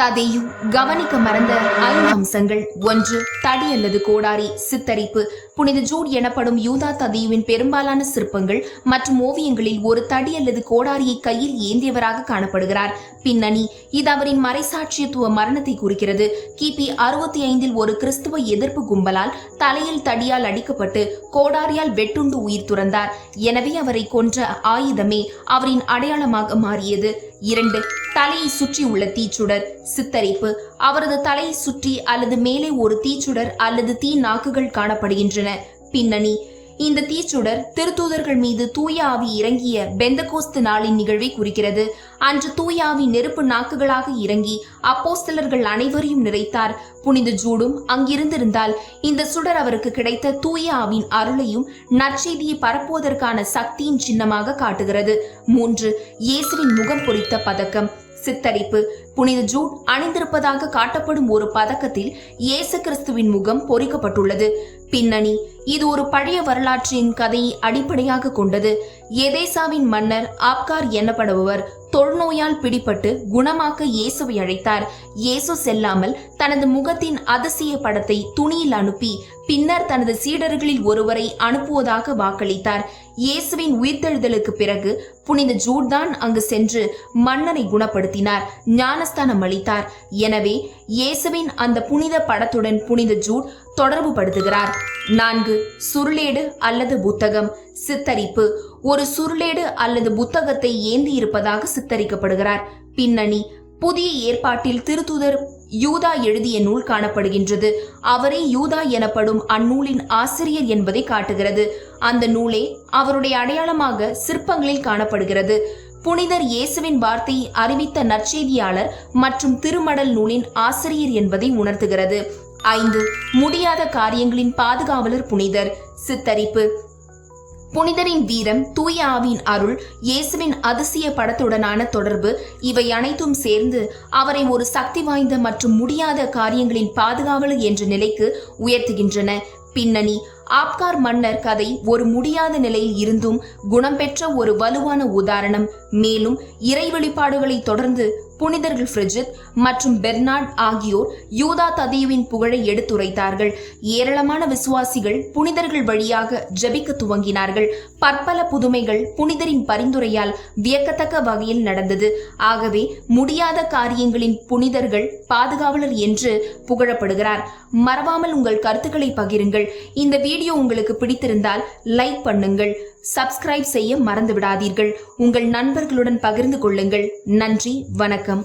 ததையு கவனிக்க மறந்த ஐந்து அம்சங்கள். ஒன்று தடி அல்லது கோடாரி சித்தரிப்பு. புனித ஜூட் எனப்படும் யூதா ததையுவின் பெரும்பாலான சிற்பங்கள் மற்றும் ஓவியங்களில் ஒரு தடி அல்லது கோடாரியை கையில் ஏந்தியவராக காணப்படுகிறார். பின்னணி இது அவரின் மறைசாட்சியத்துவ மரணத்தை குறிக்கிறது. கிபி அறுபத்தி ஐந்தில் ஒரு கிறிஸ்துவ எதிர்ப்பு கும்பலால் தலையில் தடியால் அடிக்கப்பட்டு கோடாரியால் வெட்டுண்டு உயிர் துறந்தார். எனவே அவரை கொன்ற ஆயுதமே அவரின் அடையாளமாக மாறியது. இரண்டு தலையை சுற்றி உள்ள தீச்சுடர். சித்தரிப்பு அவரது தலையை சுற்றி அல்லது மேலே ஒரு தீச்சுடர் அல்லது தீ நாக்குகள் காணப்படுகின்றன. பின்னணி இந்த தீச்சுடர் திருத்தூதர்கள் மீது தூயாவி இறங்கிய பெந்தகோஸ்து நாளின் நிகழ்வை குறிக்கிறது. அன்று தூயாவி நெருப்பு நாக்குகளாக இறங்கி அப்போஸ்தலர்கள் அனைவரையும் நிறைத்தார். புனித ஜூடும் அங்கிருந்திருந்தால் இந்த சுடர் அவருக்கு கிடைத்த தூயாவின் அருளையும் நற்செய்தியை பரப்புவதற்கான சக்தியின் சின்னமாக காட்டுகிறது. மூன்று இயேசுவின் முகம் பொறித்த பதக்கம். சித்தரிப்பு. புனித ஜூட் அணிந்திருப்பதாக காட்டப்படும் ஒரு பதக்கத்தில் இயேசு கிறிஸ்துவின் முகம் பொறிக்கப்பட்டுள்ளது. பின்னணி. இது ஒரு பழைய வரலாற்றின் கதையை அடிப்படையாக கொண்டது. எதேசாவின் மன்னர் ஆப்கார் எனப்படுபவர் தொழுநோயால் பிடிபட்டு குணமாக்க இயேசுவை அழைத்தார். இயேசு செல்லாமல் தனது முகத்தின் அதிசய படத்தை துணியில் அனுப்பி பின்னர் தனது சீடர்களில் ஒருவரை அனுப்புவதாக வாக்களித்தார். இயேசுவின் உயிர்த்தெழுதலுக்கு பிறகு புனித ஜூட் தான் அங்கு சென்று மன்னனை குணப்படுத்தினார் ஞானஸ்தானம் அளித்தார். எனவே இயேசுவின் அந்த புனித படத்துடன் புனித ஜூட் தொடர்பு படுத்துகிறார் நான்கு சுருளேடு அல்லது புத்தகம். சித்தரிப்பு. ஒரு சுருளேடு அல்லது புத்தகத்தை ஏந்தி இருப்பதாக சித்தரிக்கப்படுகிறார். பின்னணி புதிய ஏற்பாட்டில் திருத்துதர் யூதா எழுதிய நூல் காணப்படுகின்றது. அவரே யூதா எனப்படும் அந்நூலின் ஆசிரியர் என்பதை காட்டுகிறது. அந்த நூலே அவருடைய அடையாளமாக சிற்பங்களில் காணப்படுகிறது. புனிதர் இயேசுவின் வார்த்தையை அறிவித்த நற்செய்தியாளர் மற்றும் திருமடல் நூலின் ஆசிரியர் என்பதை உணர்த்துகிறது. ஐந்து முடியாத காரியங்களின் பாதுகாவலர் புனிதர். சித்தரிப்பு புனிதரின் வீரம் தூய அருள் இயேசுவின் அதிசய படத்துடனான தொடர்பு இவை அனைத்தும் சேர்ந்து அவரை ஒரு சக்தி வாய்ந்த மற்றும் முடியாத காரியங்களின் பாதுகாவலர் என்ற நிலைக்கு உயர்த்துகின்றன. பின்னணி ஆப்கார் மன்னர் கதை ஒரு முடியாத நிலையில் இருந்தும் குணம் பெற்ற ஒரு வலுவான உதாரணம். மேலும் இறை வெளிப்பாடுகளை தொடர்ந்து புனிதர்கள் ஃப்ரிஜித் மற்றும் பெர்னார்ட் ஆகியோர் யூதா ததியுவின் புகழை எடுத்துரைத்தார்கள். ஏராளமான விசுவாசிகள் புனிதர்கள் வழியாக ஜபிக்க துவங்கினார்கள். பற்பல புதுமைகள் புனிதரின் பரிந்துரையால் வியக்கத்தக்க வகையில் நடந்தது. ஆகவே முடியாத காரியங்களின் புனிதர்கள் பாதுகாவலர் என்று புகழப்படுகிறார். மறவாமல் உங்கள் கருத்துக்களை பகிருங்கள். இந்த வீடியோ உங்களுக்கு பிடித்திருந்தால் லைக் பண்ணுங்கள் சப்ஸ்கிரைப் செய்ய மறந்து விடாதீர்கள் உங்கள் நண்பர்களுடன் பகிர்ந்து கொள்ளுங்கள். நன்றி வணக்கம்.